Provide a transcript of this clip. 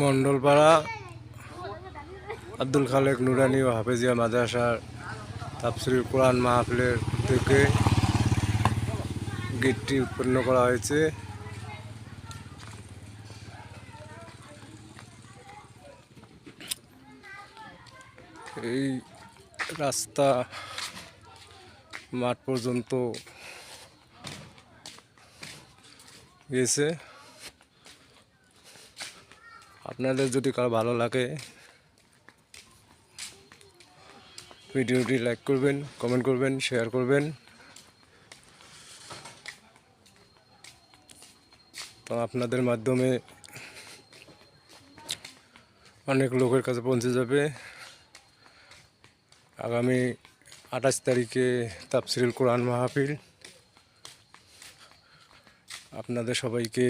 মন্ডলপাড়া আব্দুল খালেক, নুরানি ও হাফেজিয়া মাদ্রাসার তাফসির কোরআন মাহফিলের থেকে গেটটি উৎপন্ন করা হয়েছে। এই রাস্তা মাঠ পর্যন্ত গেছে। আপনাদের যদি কারও ভালো লাগে, ভিডিওটি লাইক করবেন কমেন্ট করবেন শেয়ার করবেন। তো আপনাদের মাধ্যমে অনেক লোকের কাছে পৌঁছে যাবে। আগামী আঠাশ তারিখে তাফসিরুল কোরআন মাহফিল। আপনাদের সবাইকে